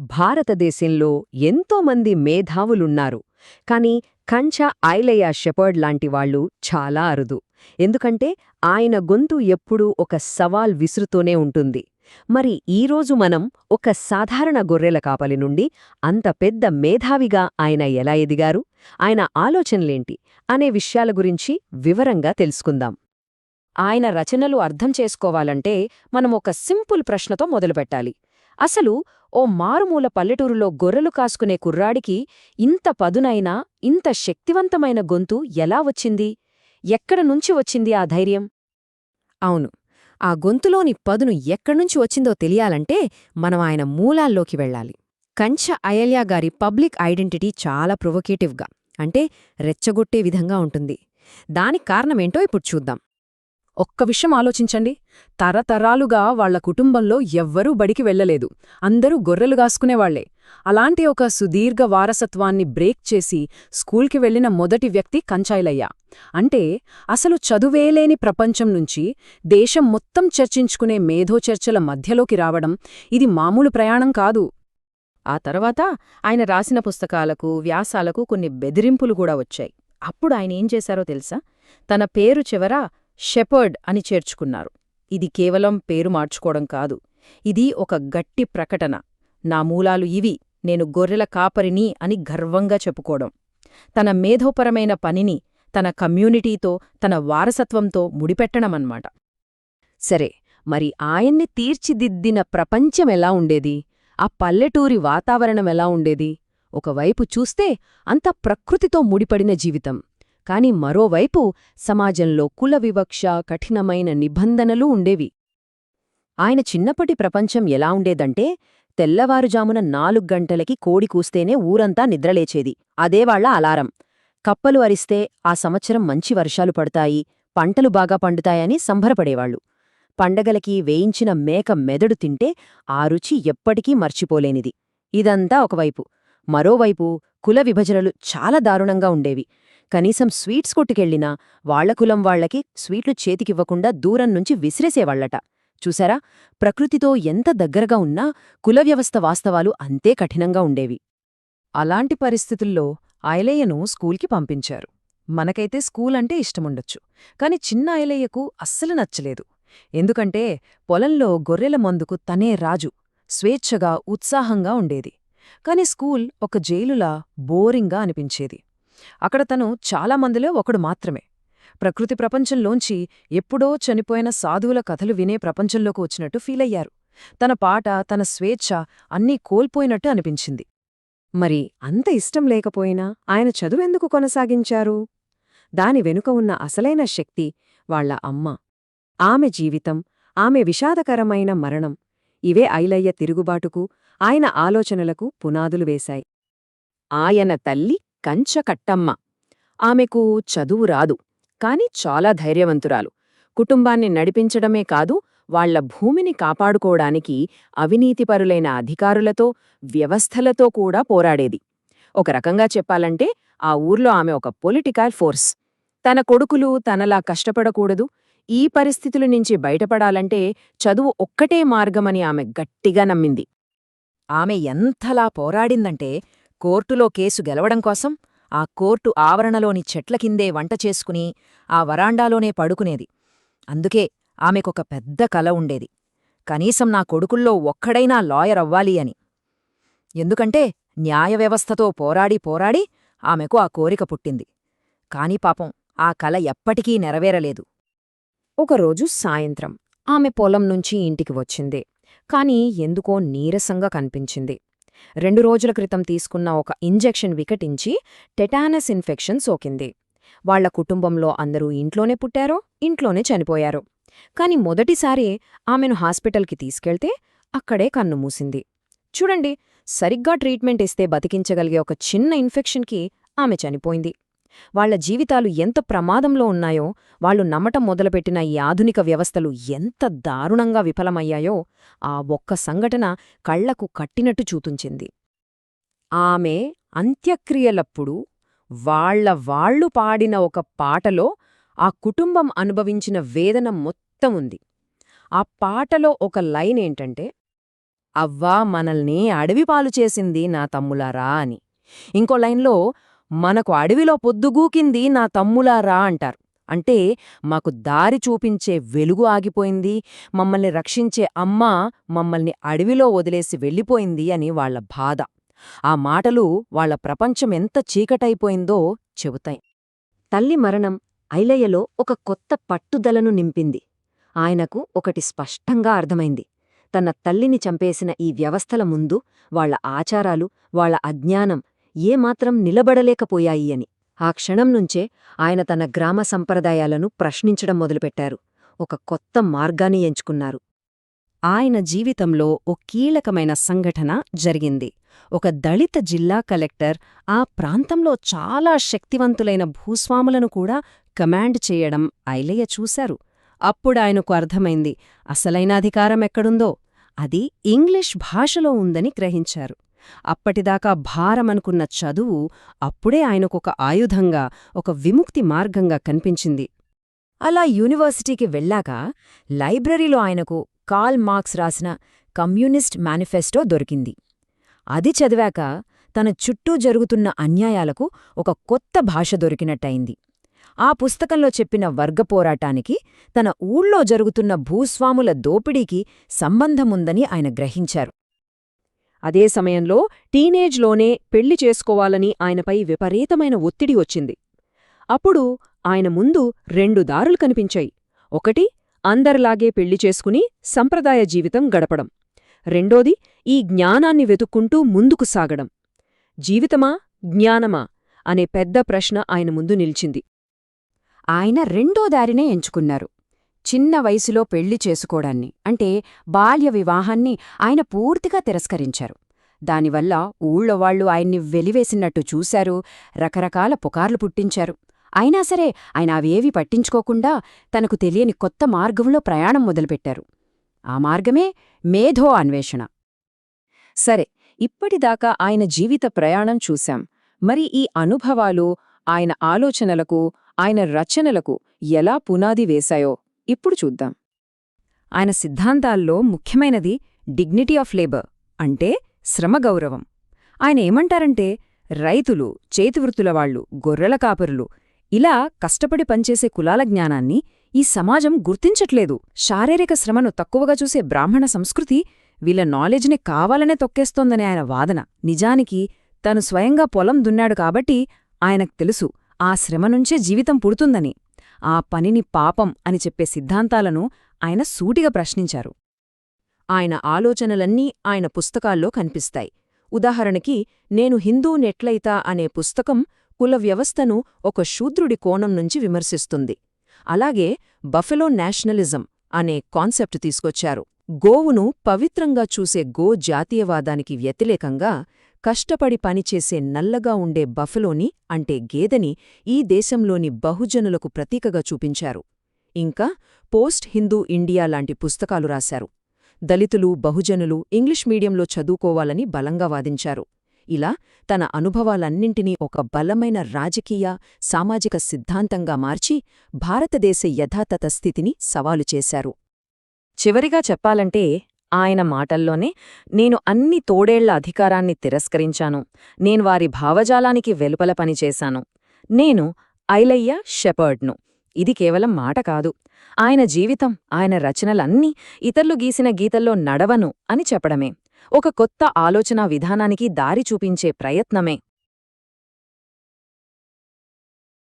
భారతదేశంలో ఎంతోమంది మేధావులున్నారు. కాని కంచ ఐలయ్య షెపర్డ్ లాంటి వాళ్ళు చాలా అరుదు. ఎందుకంటే ఆయన గొంతు ఎప్పుడూ ఒక సవాల్ విసురుతూనే ఉంటుంది. మరి ఈరోజు మనం ఒక సాధారణ గొర్రెల కాపలి నుండి అంత పెద్ద మేధావిగా ఆయన ఎలా ఎదిగారు? ఆయన ఆలోచనలేంటి? అనే విషయాల గురించి వివరంగా తెలుసుకుందాం. ఆయన రచనలు అర్థం చేసుకోవాలంటే మనం ఒక సింపుల్ ప్రశ్నతో మొదలుపెట్టాలి. అసలు ఓ మారుమూల పల్లెటూరులో గొర్రెలు కాసుకునే కుర్రాడికి ఇంత పదునైన ఇంత శక్తివంతమైన గొంతు ఎలా వచ్చింది? ఎక్కడ నుంచి వచ్చింది ఆ ధైర్యం? అవును ఆ గొంతులోని పదును ఎక్కడ్నుంచి వచ్చిందో తెలియాలంటే మనం ఆయన మూలాల్లోకి వెళ్ళాలి. కంచ అయల్యా గారి పబ్లిక్ ఐడెంటిటీ చాలా ప్రొవొకేటివ్గా అంటే రెచ్చగొట్టే విధంగా ఉంటుంది. దానికి కారణమేంటో ఇప్పుడు చూద్దాం. ఒక్క విషయం ఆలోచించండి. తరతరాలుగా వాళ్ళ కుటుంబంలో ఎవ్వరూ బడికి వెళ్ళలేదు అందరూ గొర్రెలు గాసుకునేవాళ్ళే అలాంటి ఒక సుదీర్ఘ వారసత్వాన్ని బ్రేక్ చేసి స్కూల్కి వెళ్ళిన మొదటి వ్యక్తి కంచాయిలయ్య. అంటే అసలు చదువేలేని ప్రపంచం నుంచి దేశం మొత్తం చర్చించుకునే మేధోచర్చల మధ్యలోకి రావడం ఇది మామూలు ప్రయాణం కాదు. ఆ తర్వాత ఆయన రాసిన పుస్తకాలకు వ్యాసాలకు కొన్ని బెదిరింపులు కూడా వచ్చాయి. అప్పుడు ఆయన ఏం చేశారో తెలుసా? తన పేరు చివర షెపర్డ్ అని చేర్చుకున్నారు. ఇది కేవలం పేరు మార్చుకోవడం కాదు. ఇది ఒక గట్టి ప్రకటన. నా మూలాలు ఇవి. నేను గొర్రెల కాపరిని అని గర్వంగా చెప్పుకోవడం. తన మేధోపరమైన పనిని తన కమ్యూనిటీతో తన వారసత్వంతో ముడిపెట్టడమన్నమాట. సరే మరి ఆయన్ని తీర్చిదిద్దిన ప్రపంచమెలా ఉండేది? ఆ పల్లెటూరి వాతావరణమెలా ఉండేది? ఒకవైపు చూస్తే అంత ప్రకృతితో ముడిపడిన జీవితం. కాని మరోవైపు సమాజంలో కుల వివక్ష కఠినమైన నిబంధనలు ఉండేవి. ఆయన చిన్నప్పటి ప్రపంచం ఎలా ఉండేదంటే తెల్లవారుజామున నాలుగు గంటలకి కోడి కూస్తేనే ఊరంతా నిద్రలేచేది. అదేవాళ్ళ అలారం. కప్పలు అరిస్తే ఆ సంవత్సరం మంచి వర్షాలు పడతాయి పంటలు బాగా పండుతాయని సంభరపడేవాళ్ళు పండగలకి వేయించిన మేక మెదడు తింటే ఆ రుచి ఎప్పటికీ మర్చిపోలేనిది. ఇదంతా ఒకవైపు. మరోవైపు కుల విభజనలు చాలా దారుణంగా ఉండేవి. కనీసం స్వీట్స్ కొట్టుకెళ్ళినా వాళ్ళ కులం వాళ్ళకి స్వీట్లు చేతికివ్వకుండా దూరం నుంచి విసిరేసేవాళ్ళట చూసారా? ప్రకృతితో ఎంత దగ్గరగా ఉన్నా కుల వ్యవస్థ వాస్తవాలు అంతే కఠినంగా ఉండేవి. అలాంటి పరిస్థితుల్లో ఆయలయ్యను స్కూల్కి పంపించారు. మనకైతే స్కూల్ అంటే ఇష్టముండొచ్చు కాని చిన్న ఆయలయ్యకు అస్సలు నచ్చలేదు. ఎందుకంటే పొలంలో గొర్రెల మందుకు తనే రాజు స్వేచ్ఛగా ఉత్సాహంగా ఉండేది. కాని స్కూల్ ఒక జైలులా బోరింగ్గా అనిపించేది. అక్కడ తను చాలామందిలో ఒకడు మాత్రమే. ప్రకృతి ప్రపంచంలోంచి ఎప్పుడో చనిపోయిన సాధువుల కథలు వినే ప్రపంచంలోకి వచ్చినట్టు ఫీలయ్యారు తన పాట తన స్వేచ్ఛ అన్నీ కోల్పోయినట్టు అనిపించింది. మరి అంత ఇష్టం లేకపోయినా ఆయన చదువెందుకు కొనసాగించారు? దాని వెనుక ఉన్న అసలైన శక్తి వాళ్ళ అమ్మ. ఆమె జీవితం ఆమె విషాదకరమైన మరణం ఇవే ఐలయ్య తిరుగుబాటుకు ఆయన ఆలోచనలకు పునాదులు వేశాయి. ఆయన తల్లి కంచకట్టమ్మ. ఆమెకు చదువు రాదు కాని చాలా ధైర్యవంతురాలు. కుటుంబాన్ని నడిపించడమే కాదు వాళ్ళ భూమిని కాపాడుకోవడానికి అవినీతిపరులైన అధికారులతో వ్యవస్థలతో కూడా పోరాడేది. ఒక రకంగా చెప్పాలంటే ఆ ఊర్లో ఆమె ఒక పొలిటికల్ ఫోర్స్. తన కొడుకులు తనలా కష్టపడకూడదు. ఈ పరిస్థితుల నుంచి బయటపడాలంటే చదువు ఒక్కటే మార్గమని ఆమె గట్టిగా నమ్మింది. ఆమె ఎంతలా పోరాడిందంటే కోర్టులో కేసు గెలవడం కోసం ఆ కోర్టు ఆవరణలోని చెట్ల కిందే వంట చేసుకుని ఆ వరాండాలోనే పడుకునేది. అందుకే ఆమెకొక పెద్ద కల ఉండేది. కనీసం నా కొడుకుల్లో ఒక్కడైనా లాయర్ అవ్వాలి అని. ఎందుకంటే న్యాయవ్యవస్థతో పోరాడి పోరాడి ఆమెకు ఆ కోరిక పుట్టింది. కాని పాపం ఆ కల ఎప్పటికీ నెరవేరలేదు. ఒకరోజు సాయంత్రం ఆమె పొలం నుంచి ఇంటికి వచ్చిందే. కాని ఎందుకో నీరసంగా కనిపించింది. రెండు రోజుల క్రితం తీసుకున్న ఒక ఇంజెక్షన్ వికటించి టెటానస్ ఇన్ఫెక్షన్ సోకింది. వాళ్ళ కుటుంబంలో అందరూ ఇంట్లోనే పుట్టారో ఇంట్లోనే చనిపోయారు. కాని మొదటిసారి ఆమెను హాస్పిటల్కి తీసుకెళ్తే అక్కడే కన్ను మూసింది. చూడండి సరిగ్గా ట్రీట్మెంట్ ఇస్తే బతికించగలిగే ఒక చిన్న ఇన్ఫెక్షన్కి ఆమె చనిపోయింది. వాళ్ళ జీవితాలు ఎంత ప్రమాదంలో ఉన్నాయో వాళ్ళు నమ్మటం మొదలుపెట్టిన ఈ ఆధునిక వ్యవస్థలు ఎంత దారుణంగా విఫలమయ్యాయో ఆ ఒక్క సంఘటన కళ్ళకు కట్టినట్టు చూతుంచింది. ఆమె అంత్యక్రియలప్పుడు వాళ్ళ వాళ్ళు పాడిన ఒక పాటలో ఆ కుటుంబం అనుభవించిన వేదన మొత్తం ఉంది. ఆ పాటలో ఒక లైన్ ఏంటంటే అవ్వా మనల్ని అడవిపాలు చేసింది నా తమ్ములారా అని. ఇంకో లైన్లో మనకు అడవిలో పొద్దుగూకింది నా తమ్ములారా అంటారు. అంటే మాకు దారి చూపించే వెలుగు ఆగిపోయింది మమ్మల్ని రక్షించే అమ్మ మమ్మల్ని అడవిలో వదిలేసి వెళ్ళిపోయింది అని వాళ్ళ బాధ. ఆ మాటలు వాళ్ళ ప్రపంచం ఎంత చీకటైపోయిందో చెబుతాయి. తల్లి మరణం ఐలయ్యలో ఒక కొత్త పట్టుదలను నింపింది. ఆయనకు ఒకటి స్పష్టంగా అర్థమైంది. తన తల్లిని చంపేసిన ఈ వ్యవస్థల ముందు వాళ్ళ ఆచారాలు వాళ్ళ అజ్ఞానం ఏమాత్రం నిలబడలేకపోయాయి అని. ఆ క్షణం నుంచే ఆయన తన గ్రామ సంప్రదాయాలను ప్రశ్నించడం మొదలుపెట్టారు. ఒక కొత్త మార్గాన్ని ఎంచుకున్నారు. ఆయన జీవితంలో ఓ కీలకమైన సంఘటన జరిగింది. ఒక దళిత జిల్లా కలెక్టర్ ఆ ప్రాంతంలో చాలా శక్తివంతులైన భూస్వాములను కూడా కమాండ్ చేయడం ఐలయ్య చూశారు. అప్పుడాయనకు అర్థమైంది అసలైన అధికారం ఎక్కడుందో? అది ఇంగ్లీష్ భాషలో ఉందని గ్రహించారు. అప్పటిదాకా భారమనుకున్న చదువు అప్పుడే ఆయనకొక ఆయుధంగా ఒక విముక్తి మార్గంగా కనిపించింది. అలా యూనివర్సిటీకి వెళ్ళాక లైబ్రరీలో ఆయనకు కాల్ మార్క్స్ రాసిన కమ్యూనిస్ట్ మేనిఫెస్టో దొరికింది. అది చదివాక తన చుట్టూ జరుగుతున్న అన్యాయాలకు ఒక కొత్త భాష దొరికినట్టయింది. ఆ పుస్తకంలో చెప్పిన వర్గ పోరాటానికి తన ఊళ్ళో జరుగుతున్న భూస్వాముల దోపిడీకి సంబంధముందని ఆయన గ్రహించారు. అదే సమయంలో టీనేజ్లోనే పెళ్ళి చేసుకోవాలని ఆయనపై విపరీతమైన ఒత్తిడి వచ్చింది. అప్పుడు ఆయన ముందు రెండు దారులు కనిపించాయి. ఒకటి అందరిలాగే పెళ్ళి చేసుకుని సంప్రదాయ జీవితం గడపడం. రెండోది ఈ జ్ఞానాన్ని వెతుక్కుంటూ ముందుకు సాగడం. జీవితమా జ్ఞానమా అనే పెద్ద ప్రశ్న ఆయన ముందు నిలిచింది. ఆయన రెండో దారినే ఎంచుకున్నారు. చిన్న వయసులో పెళ్ళి చేసుకోడాన్ని అంటే బాల్య వివాహాన్ని ఆయన పూర్తిగా తిరస్కరించారు. దానివల్ల ఊళ్ళోవాళ్ళు ఆయన్ని వెలివేసినట్టు చూశారు రకరకాల పుకార్లు పుట్టించారు. అయినా సరే ఆయన అవేవీ పట్టించుకోకుండా తనకు తెలియని కొత్త మార్గంలో ప్రయాణం మొదలుపెట్టారు. ఆ మార్గమే మేధో అన్వేషణ. సరే ఇప్పటిదాకా ఆయన జీవిత ప్రయాణం చూశాం. మరి ఈ అనుభవాలు ఆయన ఆలోచనలకు ఆయన రచనలకు ఎలా పునాది వేశాయో ఇప్పుడు చూద్దాం. ఆయన సిద్ధాంతాల్లో ముఖ్యమైనది డిగ్నిటీ ఆఫ్ లేబర్ అంటే శ్రమగౌరవం. ఆయన ఏమంటారంటే రైతులు చేతివృత్తులవాళ్ళు గొర్రెల కాపరులు ఇలా కష్టపడి పనిచేసే కులాల జ్ఞానాన్ని ఈ సమాజం గుర్తించట్లేదు. శారీరక శ్రమను తక్కువగా చూసే బ్రాహ్మణ సంస్కృతి వీళ్ళ నాలెడ్జ్ని కావాలనే తొక్కేస్తోందని ఆయన వాదన. నిజానికి తను స్వయంగా పొలం దున్నాడు కాబట్టి ఆయనకు తెలుసు ఆ శ్రమ నుంచే జీవితం పుడుతుందని. ఆ పనిని పాపం అని చెప్పే సిద్ధాంతాలను ఆయన సూటిగా ప్రశ్నించారు. ఆయన ఆలోచనలన్నీ ఆయన పుస్తకాల్లో కనిపిస్తాయి. ఉదాహరణకి నేను హిందూ నెట్లయితా అనే పుస్తకం కుల వ్యవస్థను ఒక శూద్రుడి కోణం నుంచి విమర్శిస్తుంది. అలాగే బఫెలో నేషనలిజం అనే కాన్సెప్ట్ తీసుకొచ్చారు. గోవును పవిత్రంగా చూసే గో జాతీయవాదానికి వ్యతిరేకంగా కష్టపడి పనిచేసే నల్లగా ఉండే బఫలోని అంటే గేదెని ఈ దేశంలోని బహుజనులకు ప్రతీకగా చూపించారు. ఇంకా పోస్ట్ హిందూ ఇండియా లాంటి పుస్తకాలు రాశారు. దళితులు బహుజనులు ఇంగ్లీష్ మీడియంలో చదువుకోవాలని బలంగా వాదించారు. ఇలా తన అనుభవాలన్నింటినీ ఒక బలమైన రాజకీయ సామాజిక సిద్ధాంతంగా మార్చి భారతదేశ యథాతథ స్థితిని సవాలు చేశారు. చివరిగా చెప్పాలంటే ఆయన మాటల్లోనే నేను అన్ని తోడేళ్ళ అధికారాన్ని తిరస్కరించాను. నేను వారి భావజాలానికి వెలుపల పనిచేశాను నేను ఐలయ్య షెపర్డ్ను. ఇది కేవలం మాట కాదు. ఆయన జీవితం ఆయన రచనలన్నీ ఇతరులు గీసిన గీతల్లో నడవను అని చెప్పడమే. ఒక కొత్త ఆలోచనా విధానానికి దారి చూపించే ప్రయత్నమే.